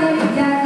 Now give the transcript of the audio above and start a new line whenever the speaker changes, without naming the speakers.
далі.